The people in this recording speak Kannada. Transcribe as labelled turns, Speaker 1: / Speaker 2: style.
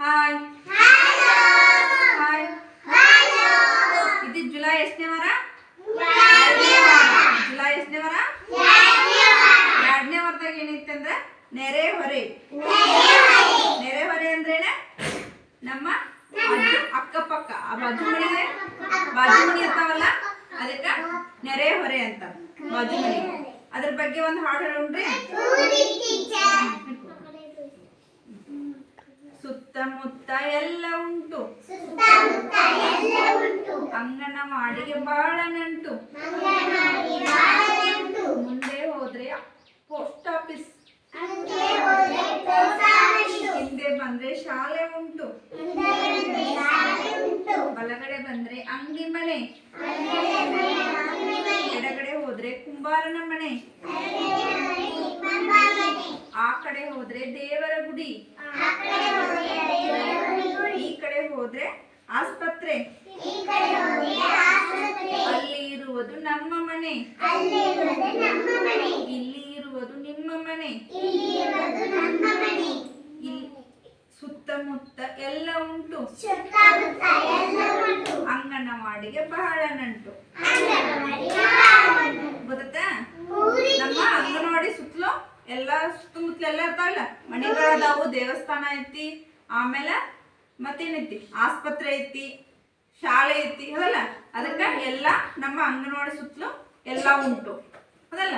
Speaker 1: ಹಾಯ್ ಹಾಯ್ ಇದು ಜುಲೈ ಎಷ್ಟನೇ ವಾರ? ಜುಲೈ ಎಷ್ಟನೇ ವಾರ? ಎರಡನೇ ವಾರದಾಗ ಏನಿತ್ತು ಅಂದ್ರೆ ನೆರೆ ಹೊರೆ. ನೆರೆ ಹೊರೆ ಅಂದ್ರೇನೆ ನಮ್ಮ ಅಕ್ಕಪಕ್ಕ. ಆ ಬಾಜು ಮನೆ ಬಾಜು ಮನೆ ಇರ್ತಾವಲ್ಲ ಅದಕ್ಕ ನೆರೆ ಹೊರೆ ಅಂತ. ಬಾಜು ಮನೆ. ಅದ್ರ ಬಗ್ಗೆ ಒಂದು ಹಾಡು ಹೇಳೋಣ್ರಿ ಸುತ್ತಮುತ್ತ ಎಲ್ಲ ಉಂಟು. ಅಂಗನವಾಡಿಗೆ ಬಹಳ ನಂಟು. ಮುಂದೆ ಹೋದ್ರೆ ಪೋಸ್ಟ್ ಆಫೀಸ್. ಹಿಂದೆ ಬಂದ್ರೆ ಶಾಲೆ ಉಂಟು. ಬಲಗಡೆ ಬಂದ್ರೆ ಅಂಗಡಿ ಮನೆ. ಎಡಗಡೆ ಹೋದ್ರೆ ಕುಂಬಾರನ ಮನೆ. ಆ ಕಡೆ ಹೋದ್ರೆ ದೇವರ ಗುಡಿ. ಹೋದ್ರೆ ಆಸ್ಪತ್ರೆ? ಅಲ್ಲಿ ಇರುವುದು ನಮ್ಮ ಮನೆ. ಇಲ್ಲಿ ಇರುವುದು ನಿಮ್ಮ ಮನೆ. ಸುತ್ತಮುತ್ತ ಎಲ್ಲ ಉಂಟು. ಅಂಗನವಾಡಿಗೆ ಬಹಳ ನಂಟು. ಗೊತ್ತಾ ನಮ್ಮ ಅಂಗನವಾಡಿ ಸುತ್ತಲೂ ಎಲ್ಲ ಸುತ್ತಮುತ್ತಲು ಎಲ್ಲ ಇರ್ತಾವಲ್ಲ ಮನೆಗಳದಾವು ದೇವಸ್ಥಾನ ಐತಿ, ಆಮೇಲೆ ಮತ್ತೇನೈತಿ? ಆಸ್ಪತ್ರೆ ಐತಿ ಶಾಲೆ ಐತಿ ಹೌದಲ್ಲ? ಅದಕ್ಕ ಎಲ್ಲ ನಮ್ಮ ಅಂಗನವಾಡಿ ಸುತ್ತಲೂ ಎಲ್ಲ ಉಂಟು. ಹೌದಲ್ಲ?